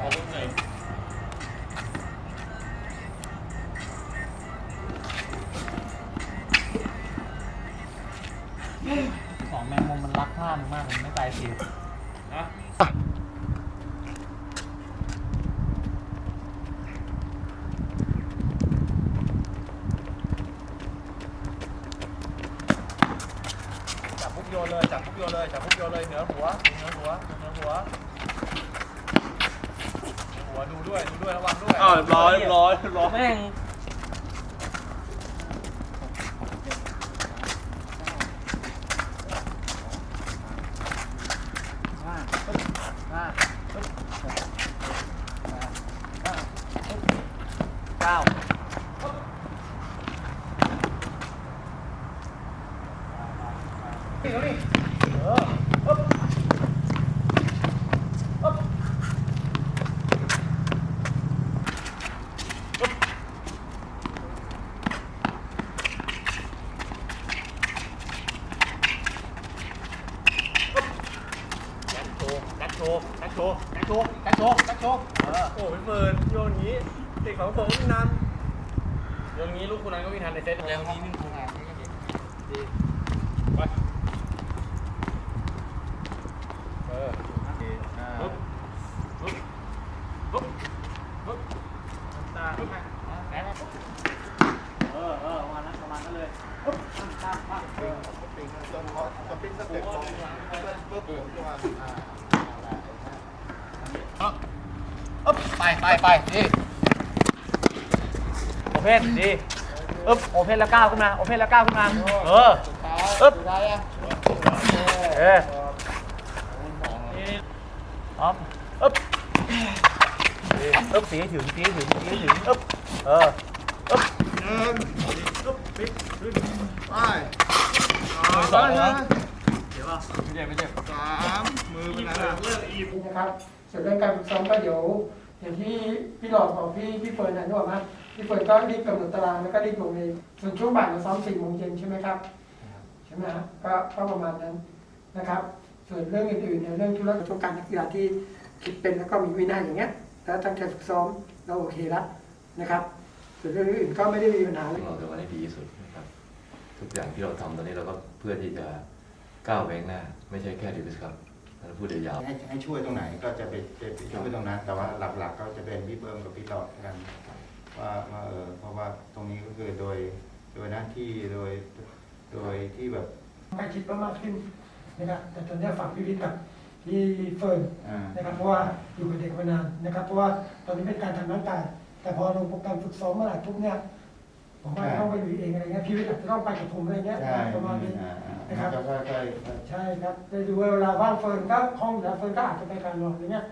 ของแมงมุมมันรักท่ามึงมากมันไม่ตายสินะจับปุ๊บโยนเลย จับปุ๊บโยนเลย จับปุ๊บโยนเลย เหนือหัว เหนือหัว เหนือหัวหัว ดูด้วยดูด้วยระวังด้วยอ้าวเรียบร้อยเรียบร้อยเรียบร้อยแม่งห้าปึ๊บห้าปึ๊บหกแปดเก้าปึ๊บเก้านี่นี่เออปึ๊บปึ๊บ แจ็คโชว์แจ็ค โชว์แจ็คโชว์แจ็คโชว์แจ็คโชว์แจ็คโชว์เออโอ้ยเฟิร์นโยนงี้เด็กของผมนี่นานเดี๋ยวนี้ลูกคุณนั้นก็วิ่งทันในเซตเร็วนี้นึงทำงานนี่ก็ดีไปเออปึ๊บปึ๊บปึ๊บปึ๊บตาปึ๊บแอนปึ๊บเออเออประมาณนั้นประมาณนั้นเลยปึ๊บตั้งตั้งตั้งเออปึ๊บไป ไปไปนี่โอเพนดีอึ๊บโอเพนแล้วก้าวขึ้นมา โอเพนแล้วก้าวขึ้นมา เออ อึ๊บเออพร้อมอึ๊บดีอึ๊บสีให้ถึงสีให้ถึงสีให้ถึงอึ๊บเออ อึ๊บสองนะไม่ใช่ไม่ใช่สามมือไปไหนล่ะนะครับส่วนเรื่องการฝึกซ้อมก็เดี๋ยว อย่างที่พี่หลอดบอกพี่พี่เฟิร์นนะนึกออกไหมพี่เฟิร์นก็รีบกำหนดตารางแล้วก็รีบลงเองส่วนช่วงบ่ายเราซ้อมสี่โมงเย็นใช่ไหมครับใช่ไหมฮะก็ก็ประมาณนั้นนะครับ ส่วนเรื่องอื่นๆเนี่ยเรื่องธุรกิจการนักกีฬาที่คิดเป็นแล้วก็มีวินัยอย่างเงี้ยแล้วตั้งใจฝึกซ้อมเราโอเคแล้วนะครับส่วนเรื่องอื่นก็ไม่ได้มีปัญหาเลยเราจะวันให้ดีที่สุดนะครับ ทุกอย่างที่เราทำตอนนี้เราก็เพื่อที่จะก้าวไปข้างหน้า ไม่ใช่แค่ดิวิสครับ พูดยาวๆให้ให้ช่วยตรงไหนก็จะไปจะไปช่วยตรงนั้น แต่ว่าหลักๆก็จะเป็นพี่เบิ้มกับพี่ตอดกันว่าว่าเออเพราะว่าตรงนี้ก็คือโดยโดยหน้าที่โดยโดยที่แบบใกล้ชิดมากขึ้นนะครับแต่ตอนนี้ฝากพี่วิทย์กับพี่เฟิร์นอ่านะครับเพราะว่าอยู่กับเด็กมานานนะครับ เพราะว่าตอนนี้เป็นการทำร่างกายแต่พอลงโปรแกรมฝึกซ้อมเมื่อไหร่ทุกเนี่ย ผมว่าต้องไปอยู่เองอะไรเงี้ยพี่วิทย์อาจจะต้องไปกับผมอะไรเงี้ยใช่ประมาณนี้อ่าอ่านะครับก็ค่อยๆ ใช่ครับได้ดูเวลาว่างเฟิร์นก็ห้องอยู่แล้วเฟิร์นก็อาจจะไปการนอนอะไรเงี้ย